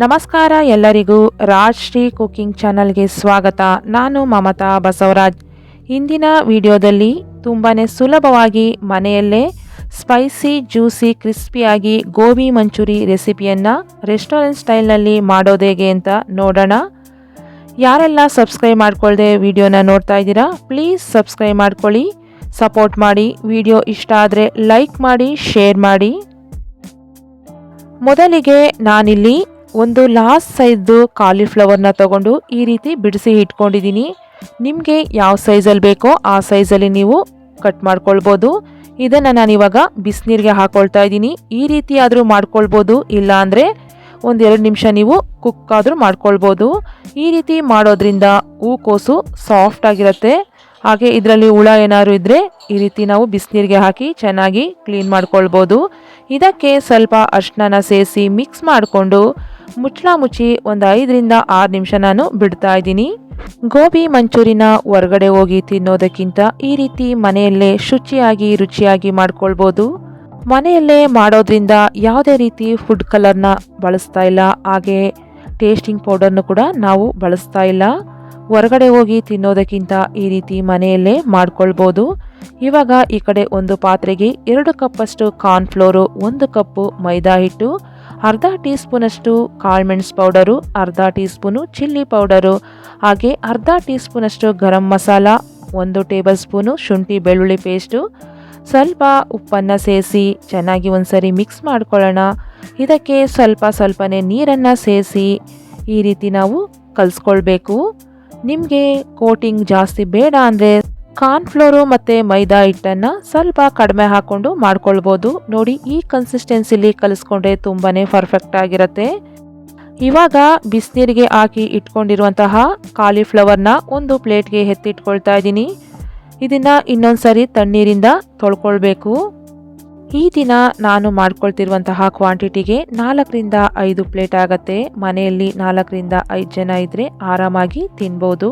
ನಮಸ್ಕಾರ ಎಲ್ಲರಿಗೂ ರಾಜ್ ಶ್ರೀ ಕುಕಿಂಗ್ ಚಾನಲ್ಗೆ ಸ್ವಾಗತ. ನಾನು ಮಮತಾ ಬಸವರಾಜ್. ಇಂದಿನ ವಿಡಿಯೋದಲ್ಲಿ ತುಂಬಾ ಸುಲಭವಾಗಿ ಮನೆಯಲ್ಲೇ ಸ್ಪೈಸಿ, ಜ್ಯೂಸಿ, ಕ್ರಿಸ್ಪಿಯಾಗಿ ಗೋಬಿ ಮಂಚೂರಿ ರೆಸಿಪಿಯನ್ನು ರೆಸ್ಟೋರೆಂಟ್ ಸ್ಟೈಲ್ನಲ್ಲಿ ಮಾಡೋದೇಗೆ ಅಂತ ನೋಡೋಣ. ಯಾರೆಲ್ಲ ಸಬ್ಸ್ಕ್ರೈಬ್ ಮಾಡ್ಕೊಳ್ಳದೆ ವಿಡಿಯೋನ ನೋಡ್ತಾ ಇದ್ದೀರಾ, ಪ್ಲೀಸ್ ಸಬ್ಸ್ಕ್ರೈಬ್ ಮಾಡ್ಕೊಳ್ಳಿ. ಸಪೋರ್ಟ್ ಮಾಡಿ, ವಿಡಿಯೋ ಇಷ್ಟ ಆದರೆ ಲೈಕ್ ಮಾಡಿ, ಶೇರ್ ಮಾಡಿ. ಮೊದಲಿಗೆ ನಾನಿಲ್ಲಿ ಒಂದು ಲಾಸ್ಟ್ ಸೈಜ್ದು ಕಾಲಿಫ್ಲವರ್ನ ತಗೊಂಡು ಈ ರೀತಿ ಬಿಡಿಸಿ ಇಟ್ಕೊಂಡಿದ್ದೀನಿ. ನಿಮಗೆ ಯಾವ ಸೈಜಲ್ಲಿ ಬೇಕೋ ಆ ಸೈಜಲ್ಲಿ ನೀವು ಕಟ್ ಮಾಡ್ಕೊಳ್ಬೋದು. ಇದನ್ನು ನಾನಿವಾಗ ಬಿಸಿನೀರಿಗೆ ಹಾಕೊಳ್ತಾ ಇದ್ದೀನಿ. ಈ ರೀತಿ ಆದರೂ ಮಾಡ್ಕೊಳ್ಬೋದು, ಇಲ್ಲ ಅಂದರೆ ಒಂದೆರಡು ನಿಮಿಷ ನೀವು ಕುಕ್ ಆದರೂ ಮಾಡ್ಕೊಳ್ಬೋದು. ಈ ರೀತಿ ಮಾಡೋದ್ರಿಂದ ಹೂಕೋಸು ಸಾಫ್ಟ್ ಆಗಿರುತ್ತೆ. ಹಾಗೆ ಇದರಲ್ಲಿ ಹುಳ ಏನಾದ್ರು ಇದ್ದರೆ ಈ ರೀತಿ ನಾವು ಬಿಸಿನೀರಿಗೆ ಹಾಕಿ ಚೆನ್ನಾಗಿ ಕ್ಲೀನ್ ಮಾಡ್ಕೊಳ್ಬೋದು. ಇದಕ್ಕೆ ಸ್ವಲ್ಪ ಅರ್ಶಿನ ಸೇರಿಸಿ ಮಿಕ್ಸ್ ಮಾಡಿಕೊಂಡು ಮುಚ್ಚಳ ಮುಚ್ಚಿ ಒಂದು ಐದರಿಂದ ಆರು ನಿಮಿಷ ನಾನು ಬಿಡ್ತಾ ಇದ್ದೀನಿ. ಗೋಬಿ ಮಂಚೂರಿನ ಹೊರಗಡೆ ಹೋಗಿ ತಿನ್ನೋದಕ್ಕಿಂತ ಈ ರೀತಿ ಮನೆಯಲ್ಲೇ ಶುಚಿಯಾಗಿ ರುಚಿಯಾಗಿ ಮಾಡ್ಕೊಳ್ಬೋದು. ಮನೆಯಲ್ಲೇ ಮಾಡೋದ್ರಿಂದ ಯಾವುದೇ ರೀತಿ ಫುಡ್ ಕಲರ್ನ ಬಳಸ್ತಾ ಇಲ್ಲ. ಹಾಗೆ ಟೇಸ್ಟಿಂಗ್ ಪೌಡರ್ನು ಕೂಡ ನಾವು ಬಳಸ್ತಾ ಇಲ್ಲ. ಹೊರಗಡೆ ಹೋಗಿ ತಿನ್ನೋದಕ್ಕಿಂತ ಈ ರೀತಿ ಮನೆಯಲ್ಲೇ ಮಾಡ್ಕೊಳ್ಬೋದು. ಇವಾಗ ಈ ಕಡೆ ಒಂದು ಪಾತ್ರೆಗೆ ಎರಡು ಕಪ್ಪಷ್ಟು ಕಾರ್ನ್ಫ್ಲೋರು ಒಂದು ಕಪ್ಪು ಮೈದಾ ಹಿಟ್ಟು ಅರ್ಧ ಟೀ ಸ್ಪೂನಷ್ಟು ಕಾಳ್ಮೆಣ್ಸು ಪೌಡರು, ಅರ್ಧ ಟೀ ಸ್ಪೂನು ಚಿಲ್ಲಿ ಪೌಡರು, ಹಾಗೆ ಅರ್ಧ ಟೀ ಸ್ಪೂನಷ್ಟು ಗರಂ ಮಸಾಲ, ಒಂದು ಟೇಬಲ್ ಸ್ಪೂನು ಶುಂಠಿ ಬೆಳ್ಳುಳ್ಳಿ ಪೇಸ್ಟು. ಸ್ವಲ್ಪ ಉಪ್ಪನ್ನು ಸೇರಿಸಿ ಚೆನ್ನಾಗಿ ಒಂದ್ಸರಿ ಮಿಕ್ಸ್ ಮಾಡ್ಕೊಳ್ಳೋಣ. ಇದಕ್ಕೆ ಸ್ವಲ್ಪ ಸ್ವಲ್ಪನೇ ನೀರನ್ನು ಸೇರಿಸಿ ಈ ರೀತಿ ನಾವು ಕಲಿಸ್ಕೊಳ್ಬೇಕು. ನಿಮಗೆ ಕೋಟಿಂಗ್ ಜಾಸ್ತಿ ಬೇಡ ಅಂದರೆ ಕಾರ್ನ್ಫ್ಲೋರು ಮತ್ತು ಮೈದಾ ಹಿಟ್ಟನ್ನು ಸ್ವಲ್ಪ ಕಡಿಮೆ ಹಾಕ್ಕೊಂಡು ಮಾಡ್ಕೊಳ್ಬೋದು. ನೋಡಿ, ಈ ಕನ್ಸಿಸ್ಟೆನ್ಸಿಲಿ ಕಲಿಸ್ಕೊಂಡ್ರೆ ತುಂಬಾ ಪರ್ಫೆಕ್ಟ್ ಆಗಿರುತ್ತೆ. ಇವಾಗ ಬಿಸಿನೀರಿಗೆ ಹಾಕಿ ಇಟ್ಕೊಂಡಿರುವಂತಹ ಕಾಲಿಫ್ಲವರ್ನ ಒಂದು ಪ್ಲೇಟ್ಗೆ ಎತ್ತಿಟ್ಕೊಳ್ತಾ ಇದ್ದೀನಿ. ಇದನ್ನು ಇನ್ನೊಂದು ಸರಿ ತಣ್ಣೀರಿಂದ ತೊಳ್ಕೊಳ್ಬೇಕು. ಈ ದಿನ ನಾನು ಮಾಡ್ಕೊಳ್ತಿರುವಂತಹ ಕ್ವಾಂಟಿಟಿಗೆ ನಾಲ್ಕರಿಂದ ಐದು ಪ್ಲೇಟ್ ಆಗುತ್ತೆ. ಮನೆಯಲ್ಲಿ ನಾಲ್ಕರಿಂದ ಐದು ಜನ ಇದ್ದರೆ ಆರಾಮಾಗಿ ತಿನ್ಬೋದು.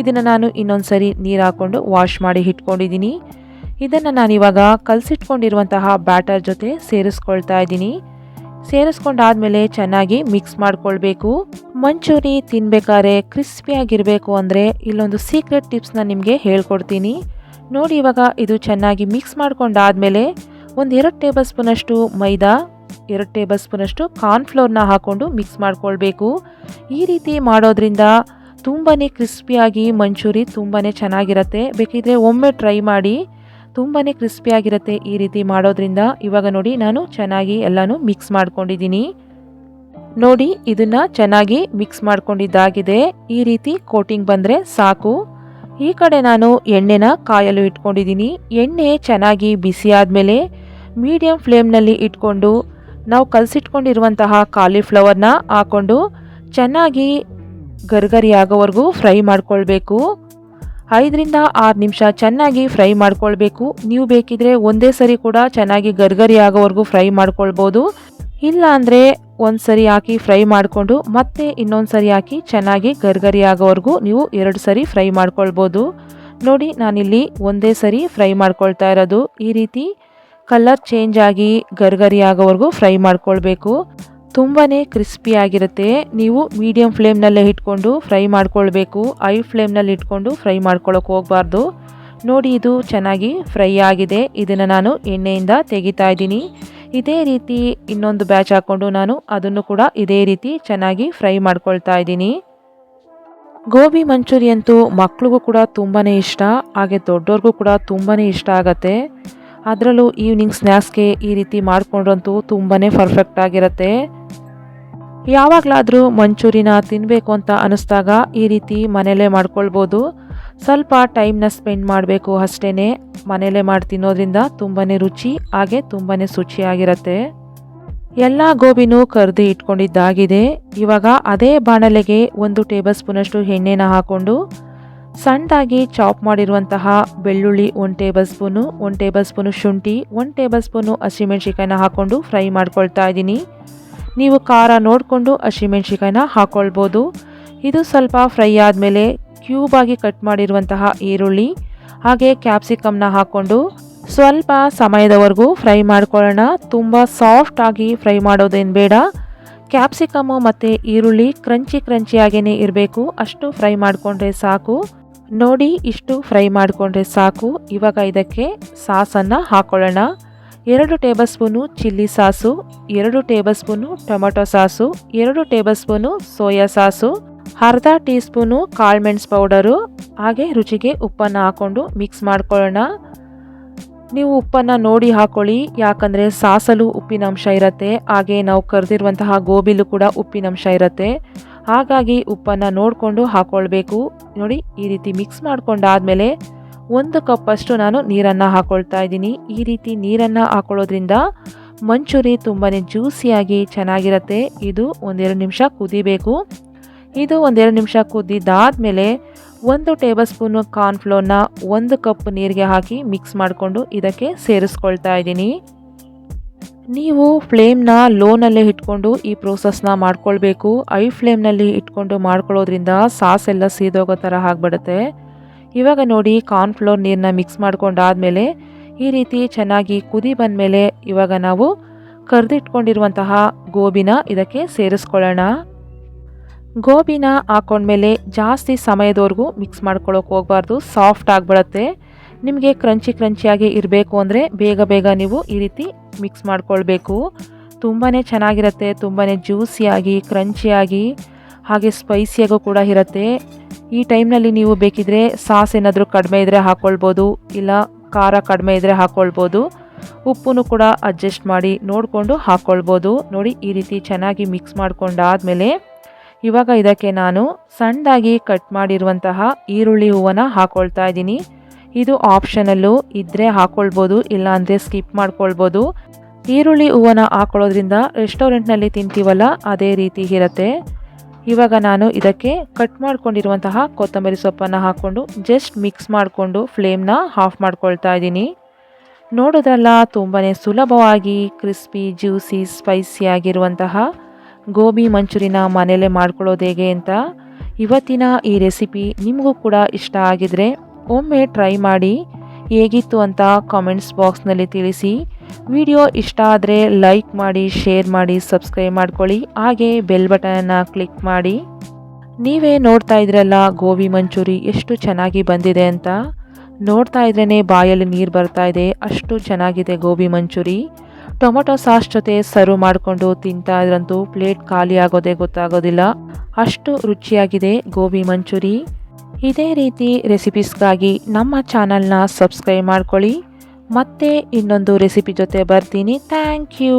ಇದನ್ನು ನಾನು ಇನ್ನೊಂದು ಸರಿ ನೀರು ಹಾಕ್ಕೊಂಡು ವಾಶ್ ಮಾಡಿ ಇಟ್ಕೊಂಡಿದ್ದೀನಿ. ಇದನ್ನು ನಾನಿವಾಗ ಕಲಸಿಟ್ಕೊಂಡಿರುವಂತಹ ಬ್ಯಾಟರ್ ಜೊತೆ ಸೇರಿಸ್ಕೊಳ್ತಾ ಇದ್ದೀನಿ. ಸೇರಿಸ್ಕೊಂಡಾದ್ಮೇಲೆ ಚೆನ್ನಾಗಿ ಮಿಕ್ಸ್ ಮಾಡ್ಕೊಳ್ಬೇಕು. ಮಂಚೂರಿ ತಿನ್ಬೇಕಾದ್ರೆ ಕ್ರಿಸ್ಪಿಯಾಗಿರಬೇಕು ಅಂದರೆ ಇಲ್ಲೊಂದು ಸೀಕ್ರೆಟ್ ಟಿಪ್ಸ್ನ ನಿಮಗೆ ಹೇಳ್ಕೊಡ್ತೀನಿ. ನೋಡಿ ಇವಾಗ ಇದು ಚೆನ್ನಾಗಿ ಮಿಕ್ಸ್ ಮಾಡ್ಕೊಂಡಾದ್ಮೇಲೆ ಒಂದು ಎರಡು ಟೇಬಲ್ ಸ್ಪೂನಷ್ಟು ಮೈದಾ, ಎರಡು ಟೇಬಲ್ ಸ್ಪೂನಷ್ಟು ಕಾರ್ನ್ಫ್ಲೋರ್ನ ಹಾಕ್ಕೊಂಡು ಮಿಕ್ಸ್ ಮಾಡ್ಕೊಳ್ಬೇಕು. ಈ ರೀತಿ ಮಾಡೋದ್ರಿಂದ ತುಂಬಾ ಕ್ರಿಸ್ಪಿಯಾಗಿ ಮಂಚೂರಿ ತುಂಬಾ ಚೆನ್ನಾಗಿರುತ್ತೆ. ಬೇಕಿದ್ರೆ ಒಮ್ಮೆ ಟ್ರೈ ಮಾಡಿ ತುಂಬಾ ಕ್ರಿಸ್ಪಿಯಾಗಿರುತ್ತೆ ಈ ರೀತಿ ಮಾಡೋದ್ರಿಂದ. ಇವಾಗ ನೋಡಿ ನಾನು ಚೆನ್ನಾಗಿ ಎಲ್ಲನೂ ಮಿಕ್ಸ್ ಮಾಡ್ಕೊಂಡಿದ್ದೀನಿ. ನೋಡಿ ಇದನ್ನು ಚೆನ್ನಾಗಿ ಮಿಕ್ಸ್ ಮಾಡ್ಕೊಂಡಿದ್ದಾಗಿದೆ. ಈ ರೀತಿ ಕೋಟಿಂಗ್ ಬಂದರೆ ಸಾಕು. ಈ ಕಡೆ ನಾನು ಎಣ್ಣೆನ ಕಾಯಲು ಇಟ್ಕೊಂಡಿದ್ದೀನಿ. ಎಣ್ಣೆ ಚೆನ್ನಾಗಿ ಬಿಸಿ ಆದಮೇಲೆ ಮೀಡಿಯಮ್ ಫ್ಲೇಮ್ನಲ್ಲಿ ಇಟ್ಕೊಂಡು ನಾವು ಕಲಸಿಟ್ಕೊಂಡಿರುವಂತಹ ಕಾಲಿಫ್ಲವರ್ನ ಹಾಕ್ಕೊಂಡು ಚೆನ್ನಾಗಿ ಗರ್ಗರಿ ಆಗೋವರೆಗೂ ಫ್ರೈ ಮಾಡ್ಕೊಳ್ಬೇಕು. ಐದರಿಂದ ಆರು ನಿಮಿಷ ಚೆನ್ನಾಗಿ ಫ್ರೈ ಮಾಡ್ಕೊಳ್ಬೇಕು. ನೀವು ಬೇಕಿದ್ರೆ ಒಂದೇ ಸರಿ ಕೂಡ ಚೆನ್ನಾಗಿ ಗರ್ಗರಿ ಆಗೋವರೆಗೂ ಫ್ರೈ ಮಾಡ್ಕೊಳ್ಬೋದು. ಇಲ್ಲ ಅಂದರೆ ಒಂದು ಸರಿ ಹಾಕಿ ಫ್ರೈ ಮಾಡಿಕೊಂಡು ಮತ್ತೆ ಇನ್ನೊಂದು ಸರಿ ಹಾಕಿ ಚೆನ್ನಾಗಿ ಗರ್ಗರಿ ಆಗೋವರೆಗೂ ನೀವು ಎರಡು ಸರಿ ಫ್ರೈ ಮಾಡ್ಕೊಳ್ಬೋದು. ನೋಡಿ, ನಾನಿಲ್ಲಿ ಒಂದೇ ಸರಿ ಫ್ರೈ ಮಾಡ್ಕೊಳ್ತಾ ಇರೋದು. ಈ ರೀತಿ ಕಲರ್ ಚೇಂಜ್ ಆಗಿ ಗರ್ಗರಿ ಆಗೋವರೆಗೂ ಫ್ರೈ ಮಾಡ್ಕೊಳ್ಬೇಕು. ತುಂಬಾ ಕ್ರಿಸ್ಪಿಯಾಗಿರುತ್ತೆ ನೀವು ಮೀಡಿಯಮ್ ಫ್ಲೇಮ್ನಲ್ಲೇ ಇಟ್ಕೊಂಡು ಫ್ರೈ ಮಾಡ್ಕೊಳ್ಬೇಕು. ಐ ಫ್ಲೇಮ್ನಲ್ಲಿ ಇಟ್ಕೊಂಡು ಫ್ರೈ ಮಾಡ್ಕೊಳ್ಳೋಕೆ ಹೋಗಬಾರ್ದು. ನೋಡಿ ಇದು ಚೆನ್ನಾಗಿ ಫ್ರೈ ಆಗಿದೆ. ಇದನ್ನು ನಾನು ಎಣ್ಣೆಯಿಂದ ತೆಗಿತಾ ಇದ್ದೀನಿ. ಇದೇ ರೀತಿ ಇನ್ನೊಂದು ಬ್ಯಾಚ್ ಹಾಕ್ಕೊಂಡು ನಾನು ಅದನ್ನು ಕೂಡ ಇದೇ ರೀತಿ ಚೆನ್ನಾಗಿ ಫ್ರೈ ಮಾಡ್ಕೊಳ್ತಾ ಇದ್ದೀನಿ. ಗೋಬಿ ಮಂಚೂರಿ ಅಂತೂ ಮಕ್ಳಿಗೂ ಕೂಡ ತುಂಬಾ ಇಷ್ಟ. ಹಾಗೆ ದೊಡ್ಡವ್ರಿಗೂ ಕೂಡ ತುಂಬಾ ಇಷ್ಟ ಆಗತ್ತೆ. ಅದರಲ್ಲೂ ಈವ್ನಿಂಗ್ ಸ್ನ್ಯಾಕ್ಸ್ಗೆ ಈ ರೀತಿ ಮಾಡಿಕೊಂಡ್ರಂತೂ ತುಂಬಾ ಪರ್ಫೆಕ್ಟ್ ಆಗಿರುತ್ತೆ. ಯಾವಾಗಲಾದರೂ ಮಂಚೂರಿನ ತಿನ್ನಬೇಕು ಅಂತ ಅನ್ನಿಸ್ದಾಗ ಈ ರೀತಿ ಮನೇಲೇ ಮಾಡ್ಕೊಳ್ಬೋದು. ಸ್ವಲ್ಪ ಟೈಮ್ನ ಸ್ಪೆಂಡ್ ಮಾಡಬೇಕು ಅಷ್ಟೇ ಮನೇಲೇ ಮಾಡಿ ತಿನ್ನೋದ್ರಿಂದ ತುಂಬಾ ರುಚಿ, ಹಾಗೆ ತುಂಬಾ ಶುಚಿಯಾಗಿರುತ್ತೆ. ಎಲ್ಲ ಗೋಬಿನೂ ಕರೆದು ಇಟ್ಕೊಂಡಿದ್ದಾಗಿದೆ. ಇವಾಗ ಅದೇ ಬಾಣಲೆಗೆ ಒಂದು ಟೇಬಲ್ ಸ್ಪೂನಷ್ಟು ಎಣ್ಣೆನ ಹಾಕ್ಕೊಂಡು ಸಣ್ಣದಾಗಿ ಚಾಪ್ ಮಾಡಿರುವಂತಹ ಬೆಳ್ಳುಳ್ಳಿ one tablespoon one tablespoon ಶುಂಠಿ ಒನ್ ಟೇಬಲ್ ಸ್ಪೂನು ಹಸಿಮೆಣ್ಸಿಕಾಯಿನ ಹಾಕ್ಕೊಂಡು ಫ್ರೈ ಮಾಡ್ಕೊಳ್ತಾ ಇದ್ದೀನಿ. ನೀವು ಖಾರ ನೋಡಿಕೊಂಡು ಹಸಿಮೆಣ್ಸಿಕಾಯಿನ ಹಾಕ್ಕೊಳ್ಬೋದು ಇದು ಸ್ವಲ್ಪ ಫ್ರೈ ಆದಮೇಲೆ ಕ್ಯೂಬಾಗಿ ಕಟ್ ಮಾಡಿರುವಂತಹ ಈರುಳ್ಳಿ, ಹಾಗೆ ಕ್ಯಾಪ್ಸಿಕಮ್ನ ಹಾಕ್ಕೊಂಡು ಸ್ವಲ್ಪ ಸಮಯದವರೆಗೂ ಫ್ರೈ ಮಾಡ್ಕೊಳ್ಳೋಣ. ತುಂಬ ಸಾಫ್ಟಾಗಿ ಫ್ರೈ ಮಾಡೋದೇನು ಬೇಡ. ಕ್ಯಾಪ್ಸಿಕಮ್ಮು ಮತ್ತು ಈರುಳ್ಳಿ ಕ್ರಂಚಿ ಕ್ರಂಚಿಯಾಗೇ ಇರಬೇಕು. ಅಷ್ಟು ಫ್ರೈ ಮಾಡಿಕೊಂಡ್ರೆ ಸಾಕು. ನೋಡಿ, ಇಷ್ಟು ಫ್ರೈ ಮಾಡಿಕೊಂಡ್ರೆ ಸಾಕು. ಇವಾಗ ಇದಕ್ಕೆ ಸಾಸನ್ನು ಹಾಕೊಳ್ಳೋಣ. ಎರಡು ಟೇಬಲ್ ಸ್ಪೂನು ಚಿಲ್ಲಿ ಸಾಸು, ಎರಡು ಟೇಬಲ್ ಸ್ಪೂನು ಟೊಮೆಟೊ ಸಾಸು, ಎರಡು ಟೇಬಲ್ ಸ್ಪೂನು ಸೋಯಾ ಸಾಸು, ಅರ್ಧ ಟೀ ಸ್ಪೂನು ಕಾಳುಮೆಣಸು ಪೌಡರು. ಹಾಗೆ ರುಚಿಗೆ ಉಪ್ಪನ್ನು ಹಾಕ್ಕೊಂಡು ಮಿಕ್ಸ್ ಮಾಡ್ಕೊಳ್ಳೋಣ. ನೀವು ಉಪ್ಪನ್ನು ನೋಡಿ ಹಾಕೊಳ್ಳಿ. ಯಾಕಂದರೆ ಸಾಸಲು ಉಪ್ಪಿನಂಶ ಇರುತ್ತೆ. ಹಾಗೆ ನಾವು ಕರೆದಿರುವಂತಹ ಗೋಬಿಲು ಕೂಡ ಉಪ್ಪಿನಂಶ ಇರುತ್ತೆ. ಹಾಗಾಗಿ ಉಪ್ಪನ್ನು ನೋಡಿಕೊಂಡು ಹಾಕ್ಕೊಳ್ಬೇಕು ನೋಡಿ, ಈ ರೀತಿ ಮಿಕ್ಸ್ ಮಾಡ್ಕೊಂಡಾದಮೇಲೆ ಒಂದು ಕಪ್ಪಷ್ಟು ನಾನು ನೀರನ್ನು ಹಾಕ್ಕೊಳ್ತಾ ಇದ್ದೀನಿ. ಈ ರೀತಿ ನೀರನ್ನು ಹಾಕೊಳ್ಳೋದ್ರಿಂದ ಮಂಚೂರಿ ತುಂಬಾ ಜ್ಯೂಸಿಯಾಗಿ ಚೆನ್ನಾಗಿರುತ್ತೆ. ಇದು ಒಂದೆರಡು ನಿಮಿಷ ಕುದಿಬೇಕು. ಇದು ಒಂದೆರಡು ನಿಮಿಷ ಕುದ್ದಿದ್ದಾದಮೇಲೆ ಒಂದು ಟೇಬಲ್ ಸ್ಪೂನು ಕಾರ್ನ್ಫ್ಲೋರ್ನ ಒಂದು ಕಪ್ ನೀರಿಗೆ ಹಾಕಿ ಮಿಕ್ಸ್ ಮಾಡಿಕೊಂಡು ಇದಕ್ಕೆ ಸೇರಿಸ್ಕೊಳ್ತಾ ಇದ್ದೀನಿ. ನೀವು ಫ್ಲೇಮ್ನ ಲೋನಲ್ಲೇ ಇಟ್ಕೊಂಡು ಈ ಪ್ರೋಸೆಸ್ನ ಮಾಡ್ಕೊಳ್ಬೇಕು. ಐ ಫ್ಲೇಮ್ನಲ್ಲಿ ಇಟ್ಕೊಂಡು ಮಾಡ್ಕೊಳ್ಳೋದ್ರಿಂದ ಸಾಸ್ ಎಲ್ಲ ಸೀದೋಗೋ ಥರ ಆಗಿಬಿಡುತ್ತೆ. ಇವಾಗ ನೋಡಿ ಕಾರ್ನ್ಫ್ಲೋರ್ ನೀರನ್ನ ಮಿಕ್ಸ್ ಮಾಡ್ಕೊಂಡಾದಮೇಲೆ ಈ ರೀತಿ ಚೆನ್ನಾಗಿ ಕುದಿ ಬಂದಮೇಲೆ ಇವಾಗ ನಾವು ಕರೆದಿಟ್ಕೊಂಡಿರುವಂತಹ ಗೋಬಿನ ಇದಕ್ಕೆ ಸೇರಿಸ್ಕೊಳ್ಳೋಣ. ಗೋಬಿನ ಹಾಕೊಂಡ್ಮೇಲೆ ಜಾಸ್ತಿ ಸಮಯದವರೆಗೂ ಮಿಕ್ಸ್ ಮಾಡ್ಕೊಳ್ಳೋಕೆ ಹೋಗಬಾರ್ದು, ಸಾಫ್ಟ್ ಆಗಿಬಿಡತ್ತೆ. ನಿಮಗೆ ಕ್ರಂಚಿ ಕ್ರಂಚಿಯಾಗಿ ಇರಬೇಕು ಅಂದರೆ ಬೇಗ ಬೇಗ ನೀವು ಈ ರೀತಿ ಮಿಕ್ಸ್ ಮಾಡ್ಕೊಳ್ಬೇಕು. ತುಂಬಾ ಚೆನ್ನಾಗಿರುತ್ತೆ ತುಂಬಾ ಜ್ಯೂಸಿಯಾಗಿ, ಕ್ರಂಚಿಯಾಗಿ, ಹಾಗೆ ಸ್ಪೈಸಿಯಾಗೂ ಕೂಡ ಇರುತ್ತೆ. ಈ ಟೈಮ್ನಲ್ಲಿ ನೀವು ಬೇಕಿದ್ರೆ ಸಾಸ್ ಏನಾದರೂ ಕಡಿಮೆ ಇದ್ದರೆ ಹಾಕ್ಕೊಳ್ಬೋದು ಇಲ್ಲ ಖಾರ ಕಡಿಮೆ ಇದ್ದರೆ ಹಾಕ್ಕೊಳ್ಬೋದು ಉಪ್ಪು ಕೂಡ ಅಡ್ಜಸ್ಟ್ ಮಾಡಿ ನೋಡಿಕೊಂಡು ಹಾಕ್ಕೊಳ್ಬೋದು ನೋಡಿ, ಈ ರೀತಿ ಚೆನ್ನಾಗಿ ಮಿಕ್ಸ್ ಮಾಡ್ಕೊಂಡಾದಮೇಲೆ ಇವಾಗ ಇದಕ್ಕೆ ನಾನು ಸಣ್ಣದಾಗಿ ಕಟ್ ಮಾಡಿರುವಂತಹ ಈರುಳ್ಳಿ ಹೂವನ್ನು ಹಾಕ್ಕೊಳ್ತಾ ಇದ್ದೀನಿ. ಇದು ಆಪ್ಷನಲ್ಲು ಇದ್ದರೆ ಹಾಕ್ಕೊಳ್ಬೋದು ಇಲ್ಲಾಂದರೆ ಸ್ಕಿಪ್ ಮಾಡ್ಕೊಳ್ಬೋದು. ಈರುಳ್ಳಿ ಹೂವನ್ನು ಹಾಕೊಳ್ಳೋದ್ರಿಂದ ರೆಸ್ಟೋರೆಂಟ್ನಲ್ಲಿ ತಿಂತೀವಲ್ಲ, ಅದೇ ರೀತಿ ಇರುತ್ತೆ. ಇವಾಗ ನಾನು ಇದಕ್ಕೆ ಕಟ್ ಮಾಡ್ಕೊಂಡಿರುವಂತಹ ಕೊತ್ತಂಬರಿ ಸೊಪ್ಪನ್ನು ಹಾಕ್ಕೊಂಡು ಜಸ್ಟ್ ಮಿಕ್ಸ್ ಮಾಡಿಕೊಂಡು ಫ್ಲೇಮ್ನ ಆಫ್ ಮಾಡ್ಕೊಳ್ತಾ ಇದ್ದೀನಿ. ನೋಡೋದ್ರಲ್ಲ ತುಂಬಾ ಸುಲಭವಾಗಿ ಕ್ರಿಸ್ಪಿ ಜ್ಯೂಸಿ ಸ್ಪೈಸಿಯಾಗಿರುವಂತಹ ಗೋಬಿ ಮಂಚೂರಿನ ಮನೇಲೆ ಮಾಡ್ಕೊಳ್ಳೋದು ಹೇಗೆ ಅಂತ ಇವತ್ತಿನ ಈ ರೆಸಿಪಿ ನಿಮಗೂ ಕೂಡ ಇಷ್ಟ ಆಗಿದ್ರೆ ಒಮ್ಮೆ ಟ್ರೈ ಮಾಡಿ ಹೇಗಿತ್ತು ಅಂತ ಕಾಮೆಂಟ್ಸ್ ಬಾಕ್ಸ್ನಲ್ಲಿ ತಿಳಿಸಿ. ವಿಡಿಯೋ ಇಷ್ಟ ಆದರೆ ಲೈಕ್ ಮಾಡಿ ಶೇರ್ ಮಾಡಿ ಸಬ್ಸ್ಕ್ರೈಬ್ ಮಾಡ್ಕೊಳ್ಳಿ. ಹಾಗೆ ಬೆಲ್ ಬಟನನ್ನು ಕ್ಲಿಕ್ ಮಾಡಿ. ನೀವೇ ನೋಡ್ತಾ ಇದ್ರಲ್ಲ ಗೋಬಿ ಮಂಚೂರಿ ಎಷ್ಟು ಚೆನ್ನಾಗಿ ಬಂದಿದೆ ಅಂತ. ನೋಡ್ತಾ ಇದ್ರೇ ಬಾಯಲ್ಲಿ ನೀರು ಬರ್ತಾ ಇದೆ, ಅಷ್ಟು ಚೆನ್ನಾಗಿದೆ ಗೋಬಿ ಮಂಚೂರಿ. ಟೊಮೊಟೊ ಸಾಸ್ ಜೊತೆ ಸರ್ವ್ ಮಾಡಿಕೊಂಡು ತಿಂತಾ ಇದ್ರಂತೂ ಪ್ಲೇಟ್ ಖಾಲಿ ಆಗೋದೇ ಗೊತ್ತಾಗೋದಿಲ್ಲ. ಅಷ್ಟು ರುಚಿಯಾಗಿದೆ ಗೋಬಿ ಮಂಚೂರಿ. ಇದೇ ರೀತಿ ರೆಸಿಪೀಸ್ಗಾಗಿ ನಮ್ಮ ಚಾನಲ್ನ ಸಬ್ಸ್ಕ್ರೈಬ್ ಮಾಡ್ಕೊಳ್ಳಿ. ಮತ್ತೆ ಇನ್ನೊಂದು ರೆಸಿಪಿ ಜೊತೆ ಬರ್ತೀನಿ. Thank you.